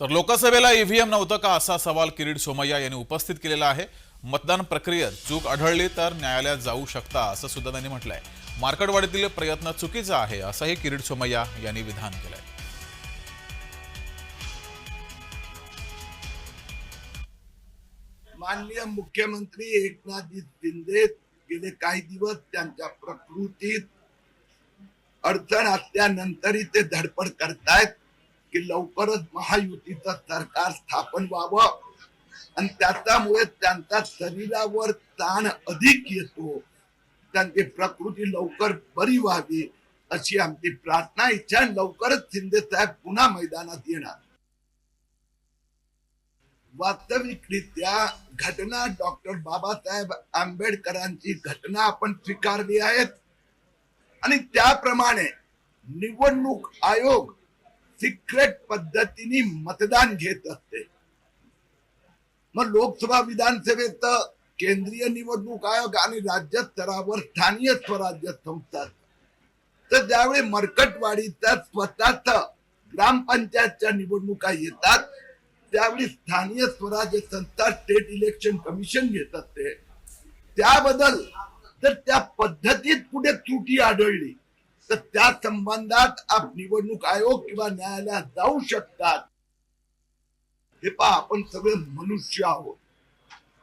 तर लोकसभेला ईव्हीएम नव्हतं का असा सवाल किरीट सोमय्या यांनी उपस्थित केलेला आहे. मतदान प्रक्रियेत चूक आढळली तर न्यायालयात जाऊ शकता असं सुद्धा त्यांनी म्हटलंय. मार्केटवाडीतील प्रयत्न चुकीचा आहे असंही किरीट सोमय्या यांनी विधान केलंय. माननीय मुख्यमंत्री एकनाथजी शिंदे गेले काही दिवस त्यांच्या प्रकृतीत अडचण असल्यानंतरही ते धडपड करतायत. की लवकरच महायुतीचं सरकार स्थापन व्हावं. आणि त्याच्यामुळे त्यांच्या शरीरावर ताण अधिक येतो. त्यांची प्रकृती लवकर बरी व्हावी अशी आमची प्रार्थना इच्छा लवकरच शिंदे साहेब पुन्हा मैदानात येणार. वास्तविकरित्या घटना डॉक्टर बाबासाहेब आंबेडकरांची घटना आपण स्वीकारली आहेत. आणि त्याप्रमाणे निवडणूक आयोग सिक्रेट पद्धतीने मतदान घेत असते. मग लोकसभा विधानसभेत केंद्रीय निवडणूक आयोग आणि राज्य स्तरावर स्थानीय स्वराज्य संस्था. तर ज्यावेळी मरकटवाडीचा स्वतःच ग्रामपंचायतच्या निवडणुका येतात त्यावेळी स्थानीय स्वराज्य संस्था स्टेट इलेक्शन कमिशन घेत असते. त्याबद्दल जर त्या पद्धतीत कुठे त्रुटी आढळली? तर त्या संबंधात आप निवडणूक आयोग किंवा न्यायालयात जाऊ शकतात. हे पहा आपण सगळे मनुष्य आहोत.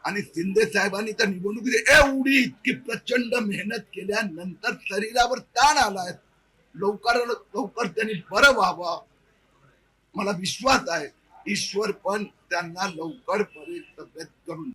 आणि शिंदे साहेबांनी तर निवडणुकीत एवढी इतकी प्रचंड मेहनत केल्यानंतर शरीरावर ताण आलाय. लवकर लवकर त्यांनी बरं व्हावं. मला विश्वास आहे ईश्वर पण त्यांना लवकर बरे तब्येत करून